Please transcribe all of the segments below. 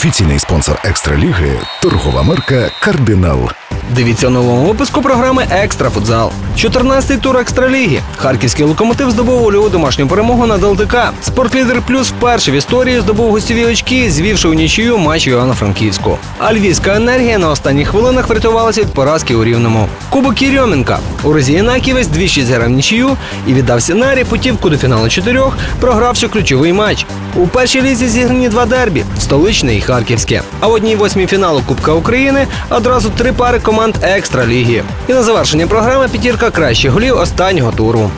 Офіційний спонсор екстраліги торгова марка Кардинал. Дивіться у новому випуску програми Екстра футзал. 14-й тур екстраліги. Харківський локомотив здобув вольову домашню перемогу над ЛТК. Спортлідер плюс вперше в історії здобув гостєві очки, звівши у нічию матч Івано-Франківську. А львівська енергія на останніх хвилинах врятувалася від поразки у рівному. Кубок Єрьомінка. У Розі Наківець двічі зіграв нічию і віддав Сінарі путівку до фіналу чотирьох, програвши ключовий матч. У першій лізі зіграні два дербі столичне і харківське. А в одній восьмій фіналу Кубка України одразу три пари команд екстраліги. І на завершення програми п'ятірка кращих голів останнього туру.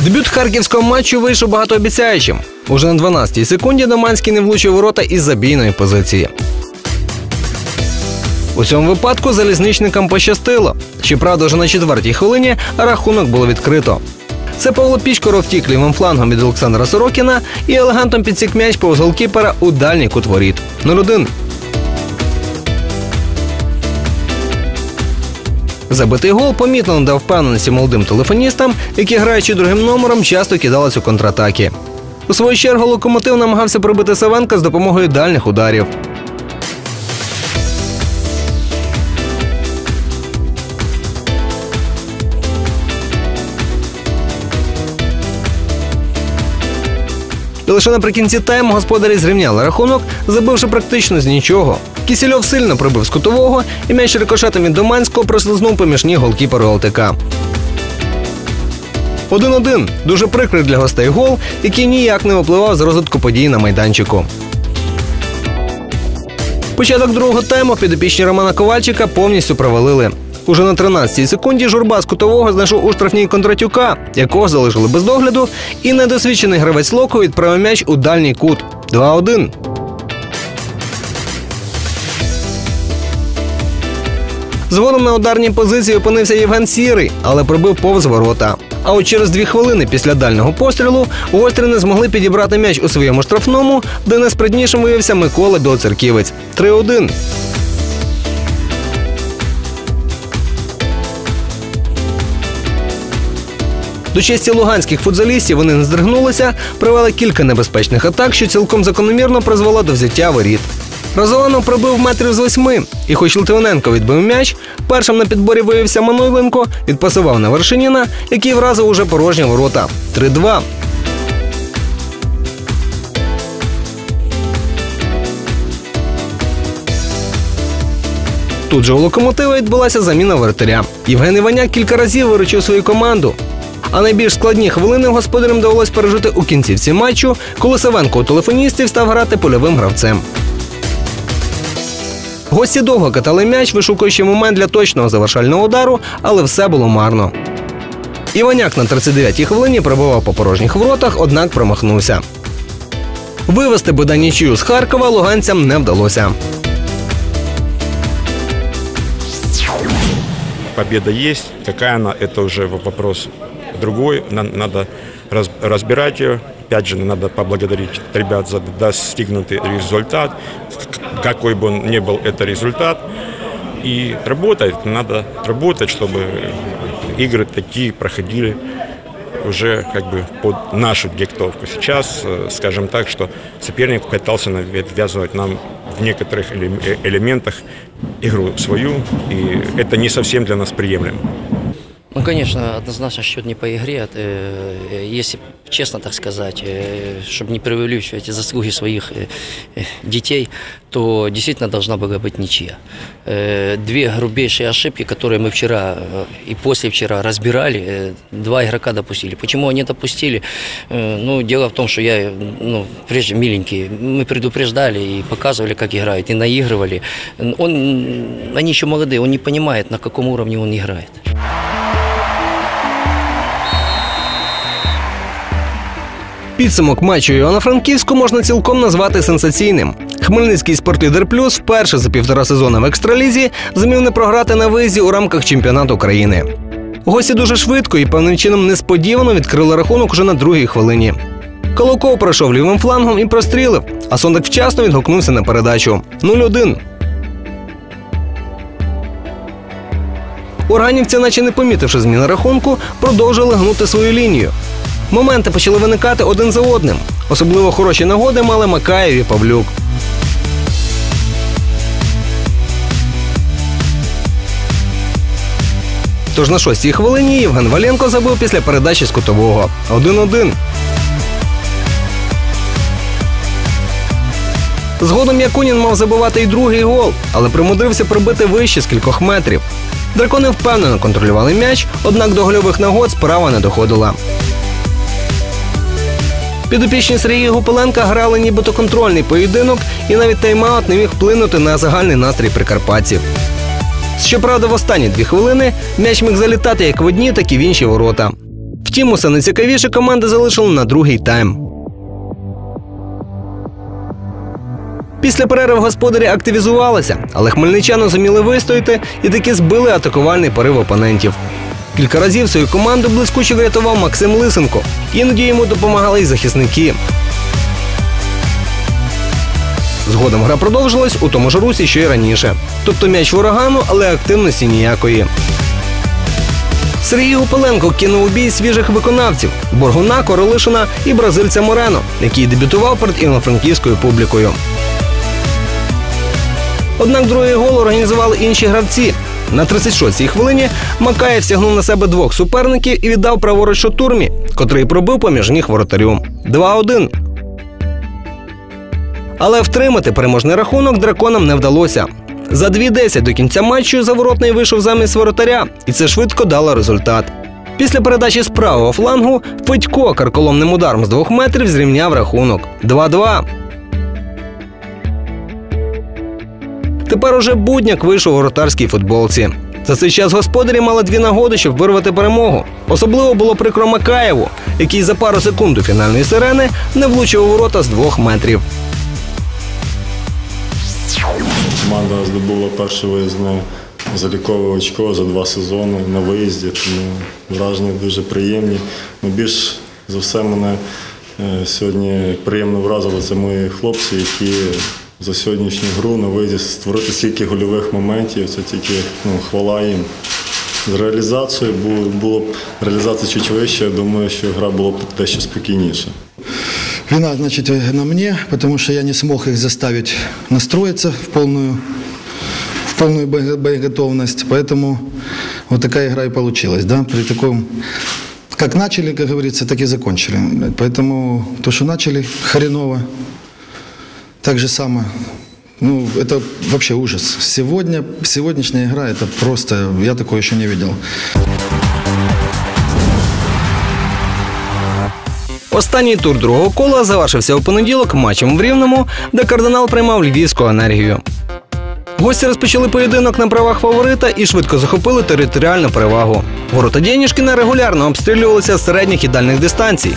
Дебют харківського матчу вийшов багатообіцяючим. Уже на 12-й секунді Доманський не влучив ворота із забійної позиції. У цьому випадку залізничникам пощастило. Щоправда, вже на четвертій хвилині рахунок було відкрито. Це Павло Пічкоро втік лівим флангом від Олександра Сорокіна і елегантом підсік м'яч повз голкіпера у дальній кут воріт. 0-1. Забитий гол помітно надав впевненості молодим телефоністам, які, граючи другим номером, часто кидались у контратаки. У свою чергу локомотив намагався пробити Савенка з допомогою дальніх ударів. Лише наприкінці тайму господарі зрівняли рахунок, забивши практично з нічого. Кісільов сильно прибив з кутового, і м'яч рикошетом від Доманського прослизнув поміж ніг голкіперу ЛТК. 1-1. Дуже прикрий для гостей гол, який ніяк не впливав з розвитку подій на майданчику. Початок другого тайму підопічні Романа Ковальчика повністю провалили. Уже на 13-й секунді журба з кутового знайшов у штрафній Кондратюка, якого залишили без догляду, і недосвідчений гравець Локо відправив м'яч у дальній кут. 2-1. Згодом на ударній позиції опинився Євген Сірий, але пробив повз ворота. А от через дві хвилини після дальнього пострілу гострі не змогли підібрати м'яч у своєму штрафному, де найспритнішим виявився Микола Білоцерківець. 3-1. До честі луганських футзалістів вони не здригнулися, провели кілька небезпечних атак, що цілком закономірно призвело до взяття воріт. Розоланов пробив метрів з восьми, і хоч Литвиненко відбив м'яч, першим на підборі виявився Манойленко, відпасував на Вершиніна, який вразив уже порожні ворота. 3-2. Тут же у локомотива відбулася заміна воротаря. Євген Іваняк кілька разів виручив свою команду. А найбільш складні хвилини господарям довелось пережити у кінцівці матчу, коли Савенко у телефоністів став грати польовим гравцем. Гості довго катали м'яч, вишукуючи момент для точного завершального удару, але все було марно. Іваняк на 39-й хвилині пробував по порожніх воротах, однак промахнувся. Вивести бодай нічию з Харкова луганцям не вдалося. победа есть. Какая она, это уже вопрос другой. На- Надо раз- разбирать ее. Опять же, надо поблагодарить ребят за достигнутый результат. Какой бы он ни был это результат. И работать, надо работать, чтобы игры такие проходили уже как бы под нашу диктовку. Сейчас, э, скажем так, что соперник пытался навязывать нам в некоторых э, элементах игру свою, и это не совсем для нас приемлемо. Ну, конечно, однозначно счет не по игре. Э, Если честно так сказать, э, чтобы не преувеличивать заслуги своих э, э, детей, то действительно должна была быть ничья. Э, Две грубейшие ошибки, которые мы вчера э, и после вчера разбирали, э, два игрока допустили. Почему они допустили? Э, Ну, дело в том, что я, э, ну, прежде миленький, мы предупреждали и показывали, как играют, и наигрывали. Он, они еще молодые, он не понимает, на каком уровне он играет. Підсумок матчу Івано-Франківську можна цілком назвати сенсаційним. Хмельницький спортлідер плюс вперше за півтора сезона в екстралізі зумів не програти на виїзді у рамках чемпіонату країни. Гості дуже швидко і певним чином несподівано відкрили рахунок уже на другій хвилині. Колоков пройшов лівим флангом і прострілив, а Сондак вчасно відгукнувся на передачу 0-1. Органівці, наче не помітивши зміни рахунку, продовжили гнути свою лінію. Моменти почали виникати один за одним. Особливо хороші нагоди мали Макаєв і Павлюк. Тож на шостій хвилині Євген Валенко забив після передачі з кутового. 1-1. Згодом Якунін мав забивати й другий гол, але примудрився пробити вище з кількох метрів. Дракони впевнено контролювали м'яч, однак до гольових нагод справа не доходила. Підопічні Сергія Гупиленка грали нібито контрольний поєдинок, і навіть тайм-аут не міг вплинути на загальний настрій прикарпатців. Щоправда, в останні дві хвилини м'яч міг залітати як в одні, так і в інші ворота. Втім, усе найцікавіше команди залишили на другий тайм. Після перерви господарі активізувалися, але хмельничани зуміли вистояти і таки збили атакувальний порив опонентів. Кілька разів свою команду блискуче врятував Максим Лисенко. Іноді йому допомагали й захисники. Згодом гра продовжилась у тому ж русі, що й раніше. Тобто м'яч в урагану, але активності ніякої. Сергій Гупаленко кинув у бій свіжих виконавців Боргуна, Королишина і бразильця Морено, який дебютував перед івано-франківською публікою. Однак другий гол організували інші гравці. На 36-й хвилині Макаєв стягнув на себе двох суперників і віддав праворуч Шотурмі, котрий пробив поміж ніг воротарю. 2-1. Але втримати переможний рахунок драконам не вдалося. За 2.10 до кінця матчу заворотний вийшов замість воротаря, і це швидко дало результат. Після передачі з правого флангу Федько карколомним ударом з двох метрів зрівняв рахунок 2-2. Тепер уже будняк вийшов у воротарській футболці. За цей час господарі мали дві нагоди, щоб вирвати перемогу. Особливо було прикро Макаєву, який за пару секунд до фінальної сирени не влучив у ворота з двох метрів. Команда здобула перше виїзне залікове очко за два сезони на виїзді, тому враження дуже приємні. Ну, більш за все мене е, сьогодні приємно вразили це мої хлопці, які за сьогоднішню гру на виїзді створити стільки гольових моментів. Це тільки ну, хвала їм. З реалізацією було, б реалізація чуть вища, я думаю, що гра була б дещо спокійніша. Вина, значит, на мне, потому что я не смог их заставить настроиться в полную, в полную бое- боеготовность. Поэтому вот такая игра и получилась. Да? При таком, как начали, как говорится, так и закончили. Поэтому то, что начали хреново, так же самое. Ну, это вообще ужас. Сегодня, сегодняшняя игра, это просто, я такое еще не видел. Останній тур другого кола завершився у понеділок матчем в Рівному, де кардинал приймав львівську енергію. Гості розпочали поєдинок на правах фаворита і швидко захопили територіальну перевагу. Ворота Дєнішкіна регулярно обстрілювалися з середніх і дальних дистанцій.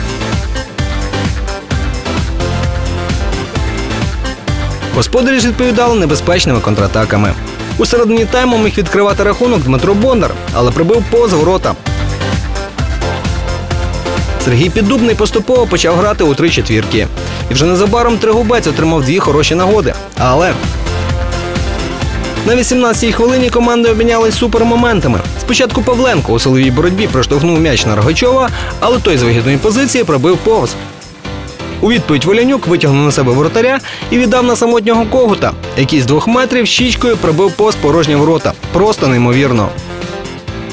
Господарі ж відповідали небезпечними контратаками. У середині тайму міг відкривати рахунок Дмитро Бондар, але прибив поза ворота. Сергій Піддубний поступово почав грати у три четвірки. І вже незабаром Тригубець отримав дві хороші нагоди. Але на 18-й хвилині команди обмінялись супермоментами. Спочатку Павленко у силовій боротьбі проштовхнув м'яч на Рогачова, але той з вигідної позиції пробив повз. У відповідь Волянюк витягнув на себе воротаря і віддав на самотнього когута, який з двох метрів щічкою пробив повз порожні ворота. Просто неймовірно.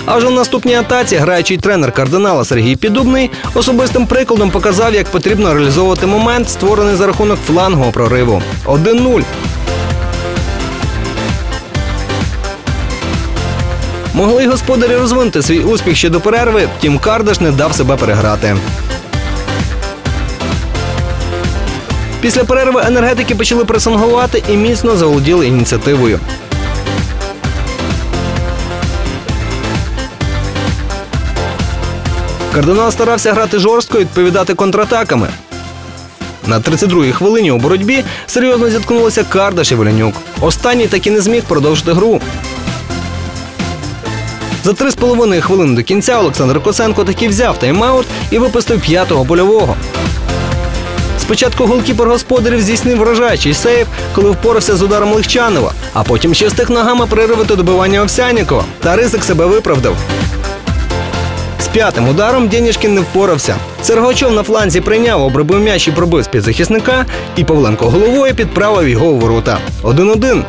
А вже в наступній атаці граючий тренер кардинала Сергій Підубний особистим прикладом показав, як потрібно реалізовувати момент, створений за рахунок флангового прориву. 1-0. Могли й господарі розвинути свій успіх ще до перерви, втім Кардаш не дав себе переграти. Після перерви енергетики почали пресингувати і міцно заволоділи ініціативою. Кардинал старався грати жорстко і відповідати контратаками. На 32-й хвилині у боротьбі серйозно зіткнулися Кардаш і Волянюк. Останній так і не зміг продовжити гру. За три з половиною хвилини до кінця Олександр Коценко таки взяв тайм-аут і випустив п'ятого польового. Спочатку голкіпер господарів здійснив вражаючий сейв, коли впорався з ударом Легчанова, а потім ще встиг ногами переривати добивання Овсянікова. Та ризик себе виправдав. З п'ятим ударом Денішкін не впорався. Сергачов на фланзі прийняв, обробив м'яч і пробив співзахисника, і Павленко головою підправив його у ворота. 1-1.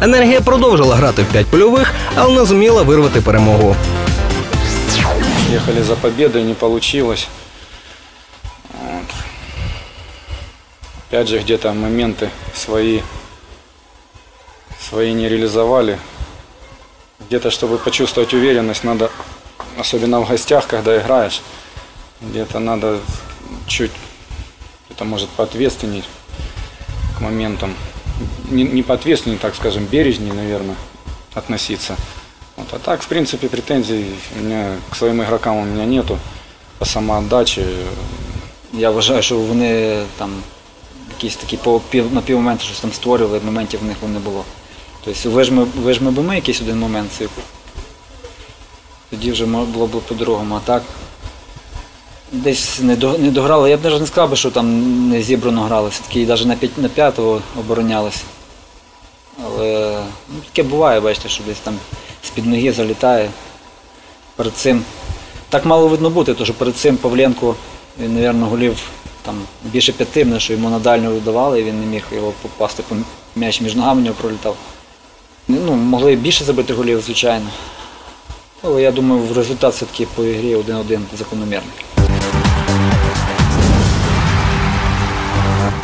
Енергія продовжила грати в п'ять польових, але не зуміла вирвати перемогу. Ехали за победой, не получилось. Опять же, где-то моменты свои, свои не реализовали. Где-то, чтобы почувствовать уверенность, надо, особенно в гостях, когда играешь, где-то надо чуть, это может поответственней к моментам. Не, не поответственней, так скажем, бережней, наверное, относиться. Вот. А так, в принципе, претензий у меня к своим игрокам у меня нету по самоотдаче. Я вважаю, що вони там якісь такі по пів на півмоменти щось там створювали, моментів в них не було. Тобто вижми, вижми би ми якийсь один момент, це тоді вже було б по-другому. А так десь не, до, не дограли. Я б навіть не сказав би, що там не зібрано грали. Все-таки навіть на, п'ять- на п'ятого оборонялися. Але ну, таке буває, бачите, що десь там з-під ноги залітає. Перед цим так мало видно бути, тому що перед цим Павленко, він, мабуть, голів там більше п'яти, мене, що йому на дальню видавали, і він не міг його попасти, по м'яч між ногами в нього пролітав. Ну, могли більше забити голів, звичайно. Але я думаю, в результат все-таки по ігрі 1-1 закономірний.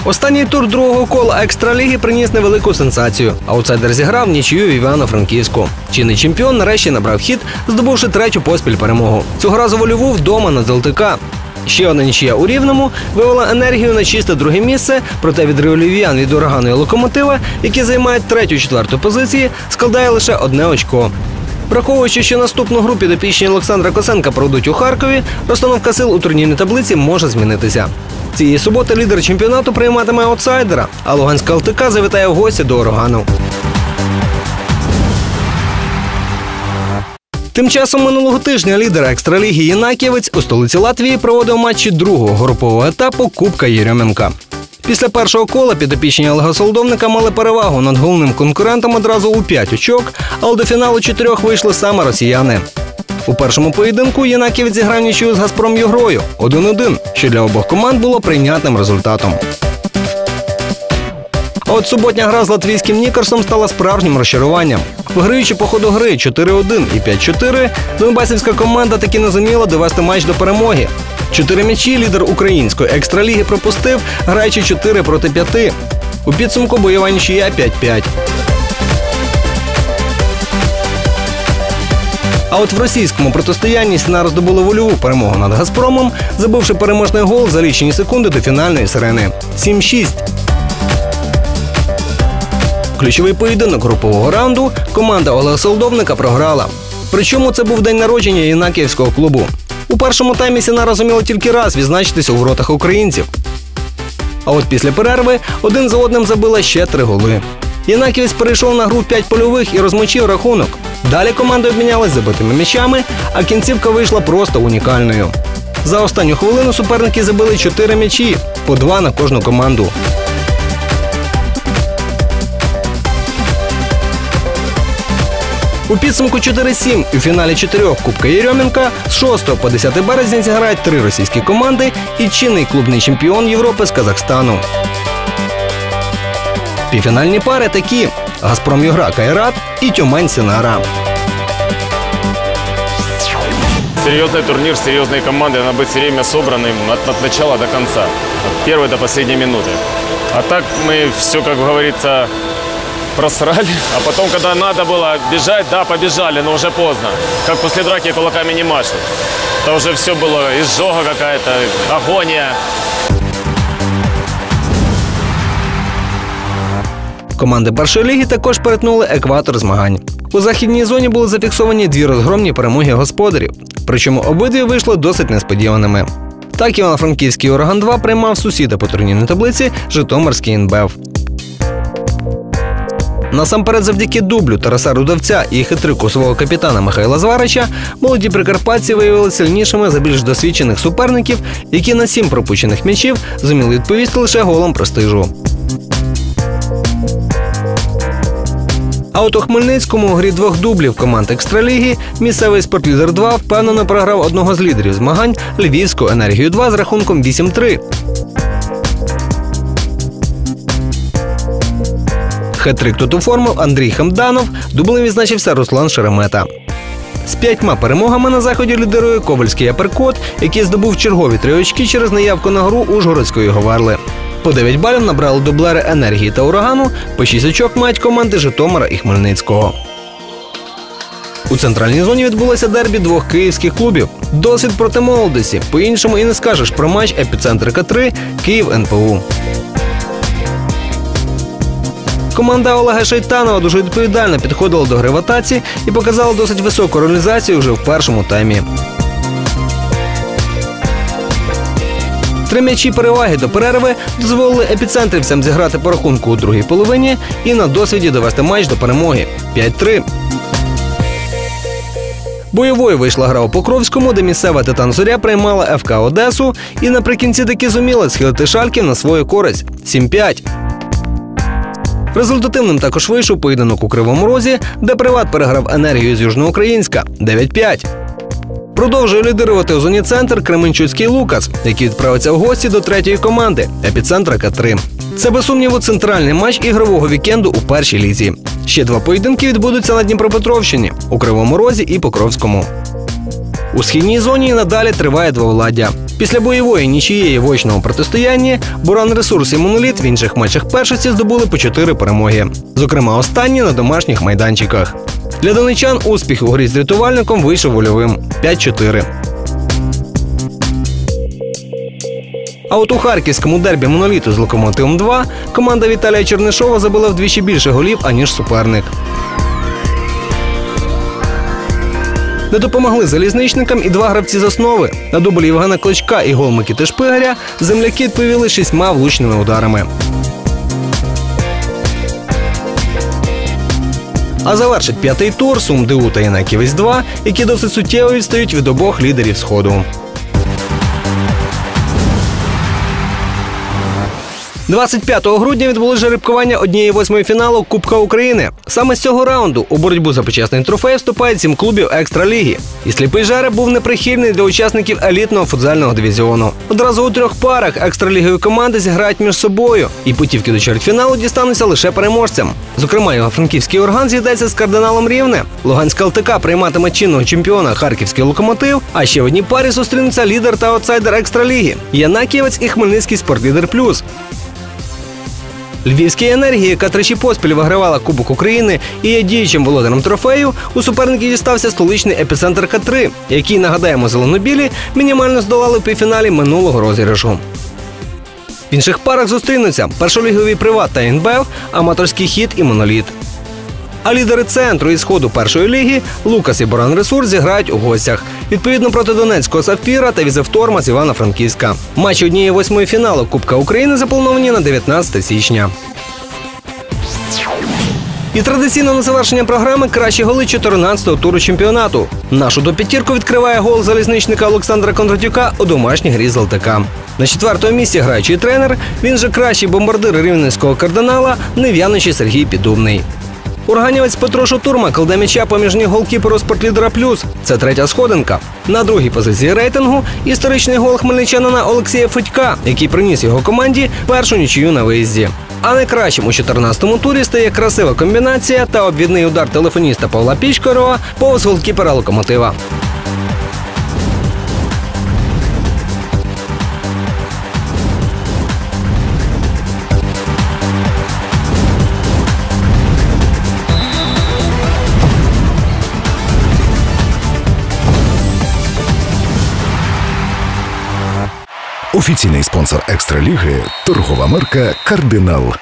Останній тур другого кола екстраліги приніс невелику сенсацію. Аутсайдер зіграв нічию в Івано-Франківську. Чинний чемпіон нарешті набрав хід, здобувши третю поспіль перемогу. Цього разу вольову вдома на ДЛТК. Ще одна нічия у рівному вивела енергію на чисте друге місце, проте відрив львів'ян від урагану і локомотива, які займають третю-четверту позиції, складає лише одне очко. Враховуючи, що наступну гру підопічні Олександра Косенка пройдуть у Харкові, розстановка сил у турнірній таблиці може змінитися. Цієї суботи лідер чемпіонату прийматиме аутсайдера, а Луганська ЛТК завітає в гості до Орогану. Тим часом минулого тижня лідер екстраліги Єнаківець у столиці Латвії проводив матчі другого групового етапу Кубка Єрьоменка. Після першого кола підопічні Олега Солдовника мали перевагу над головним конкурентом одразу у 5 очок, але до фіналу чотирьох вийшли саме росіяни. У першому поєдинку Єнаківець зіграв нічию з Газпром Югрою 1-1, що для обох команд було прийнятним результатом. А от суботня гра з латвійським Нікерсом стала справжнім розчаруванням. Виграючи по ходу гри 4-1 і 5-4, Донбасівська команда таки не зуміла довести матч до перемоги. Чотири м'ячі лідер української екстраліги пропустив, граючи 4 проти 5. У підсумку бойова нічия 5-5. А от в російському протистоянні Сіна роздобула вольову перемогу над Газпромом, забивши переможний гол за лічені секунди до фінальної сирени 7-6. Ключовий поєдинок групового раунду команда Олега Солдовника програла. Причому це був день народження Єнакіївського клубу. У першому таймі Сіна розуміла тільки раз відзначитися у воротах українців. А от після перерви один за одним забила ще три голи. Єнаківець перейшов на гру в п'ять польових і розмочив рахунок. Далі команди обмінялись забитими м'ячами, а кінцівка вийшла просто унікальною. За останню хвилину суперники забили чотири м'ячі, по два на кожну команду. У підсумку 4-7 у фіналі чотирьох Кубка Єрьоменка з 6 по 10 березня зіграють три російські команди і чинний клубний чемпіон Європи з Казахстану. Півфінальні пари такі: Газпром Югра Кайрат і Тюмень Синара. Серьезный турнир, серьезные команды, надо быть все время собранным от, от начала до конца, от первой до последней минуты. А так мы все, как говорится, просрали, а потом, когда надо было бежать, да, побежали, но уже поздно. Как после драки кулаками не машут. Это уже все было изжога какая-то, агония. Команди першої ліги також перетнули екватор змагань. У західній зоні були зафіксовані дві розгромні перемоги господарів. Причому обидві вийшли досить несподіваними. Так Івано-Франківський Ураган 2 приймав сусіда по турнірній таблиці Житомирський інбев. Насамперед, завдяки дублю Тараса Рудовця і хитрику свого капітана Михайла Зварича, молоді прикарпатці виявили сильнішими за більш досвідчених суперників, які на сім пропущених м'ячів зуміли відповісти лише голом престижу. А от у Хмельницькому у грі двох дублів команд екстраліги місцевий спортлідер 2 впевнено програв одного з лідерів змагань Львівську енергію 2 з рахунком 8-3. Хет-трик тут оформив Андрій Хамданов, дублем відзначився Руслан Шеремета. З п'ятьма перемогами на заході лідирує Ковальський аперкот, який здобув чергові три очки через наявку на гру Ужгородської Говерли. По 9 балів набрали дублери енергії та урагану, по 6 очок мають команди Житомира і Хмельницького. У центральній зоні відбулося дербі двох київських клубів. Досвід проти молодості. По-іншому і не скажеш про матч епіцентр К3 Київ НПУ. Команда Олега Шайтанова дуже відповідально підходила до гри і показала досить високу реалізацію вже в першому таймі. Три м'ячі переваги до перерви дозволили епіцентрівцям зіграти по рахунку у другій половині і на досвіді довести матч до перемоги 5-3. Бойовою вийшла гра у Покровському, де місцева Титан Зоря приймала ФК Одесу і наприкінці таки зуміла схилити шальків на свою користь 7-5. Результативним також вийшов поєдинок у Кривому Розі, де приват переграв енергію з Южноукраїнська 9-5. Продовжує лідирувати у зоні центр Кременчуцький Лукас, який відправиться в гості до третьої команди епіцентра К3. Це без сумніву центральний матч ігрового вікенду у першій лізі. Ще два поєдинки відбудуться на Дніпропетровщині у Кривому Розі і Покровському. У східній зоні надалі триває двовладдя. Після бойової нічієї в очному протистоянні Буран Ресурс і Моноліт в інших матчах першості здобули по чотири перемоги. Зокрема, останні на домашніх майданчиках. Для донечан успіх у грі з рятувальником вийшов вольовим 5-4. А от у харківському дербі моноліту з локомотивом 2 команда Віталія Чернишова забила вдвічі більше голів, аніж суперник. Не допомогли залізничникам і два гравці з основи. На дублі Євгена Кличка і гол Микіти Шпигаря земляки відповіли шістьма влучними ударами. А завершить п'ятий тур Сум та Інаківець 2, які досить суттєво відстають від обох лідерів сходу. 25 грудня відбулось жеребкування однієї восьмої фіналу Кубка України. Саме з цього раунду у боротьбу за почесний трофей вступають сім клубів екстраліги. І сліпий жереб був неприхильний для учасників елітного футзального дивізіону. Одразу у трьох парах екстралігові команди зіграють між собою, і путівки до чвертьфіналу дістануться лише переможцям. Зокрема, його франківський орган з'їдеться з кардиналом Рівне. Луганська ЛТК прийматиме чинного чемпіона Харківський локомотив. А ще в одній парі зустрінуться лідер та аутсайдер екстраліги Янакієвець і Хмельницький спортлідер плюс. Львівській енергії, яка тричі поспіль вигравала Кубок України і є діючим володарем трофею, у суперників дістався столичний епіцентр К3, який, нагадаємо, зеленобілі мінімально здолали в півфіналі минулого розіграшу. В інших парах зустрінуться першоліговий приват та НБФ, аматорський хід і моноліт. А лідери центру і сходу першої ліги Лукас і Боран Ресурс зіграють у гостях. Відповідно проти Донецького Сапфіра та Візевторма з Івано-Франківська. Матчі однієї восьмої фіналу Кубка України заплановані на 19 січня. І традиційно на завершення програми кращі голи 14-го туру чемпіонату. Нашу доп'ятірку відкриває гол залізничника Олександра Кондратюка у домашній грі з ЛТК. На четвертому місці граючий тренер. Він же кращий бомбардир рівненського кардинала, нев'яничий Сергій Підубний. Урганівець Петро Шутурма кладе м'яча поміж ніг голкіперу спортлідера плюс. Це третя сходинка. На другій позиції рейтингу історичний гол хмельничанина Олексія Федька, який приніс його команді першу нічию на виїзді. А найкращим у 14-му турі стає красива комбінація та обвідний удар телефоніста Павла Пічкарова повз голкіпера локомотива. Офіційний спонсор екстраліги торгова марка Кардинал.